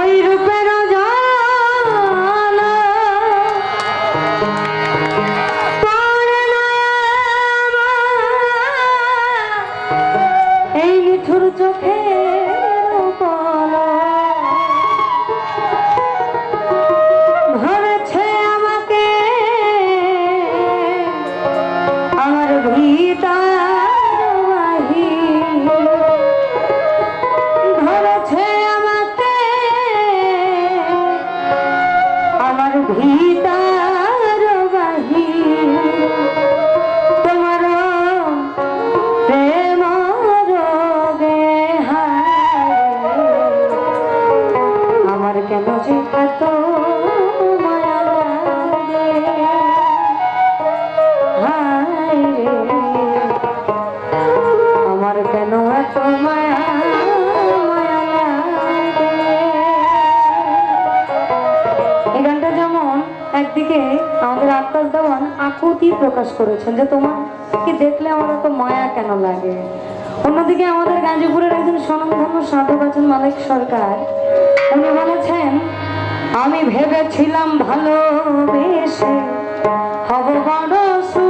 ওই রূপের ভিড় প্রকাশ করেছেন যে তোমার কি দেখলে আমার এত মায়া কেন লাগে? অন্যদিকে আমাদের গাজীপুরের একজন স্বনামধন্য সাধক আছেন মালিক সরকার। উনি বলেছেন, আমি ভেবেছিলাম ভালোবেসে হব বড় সু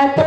এত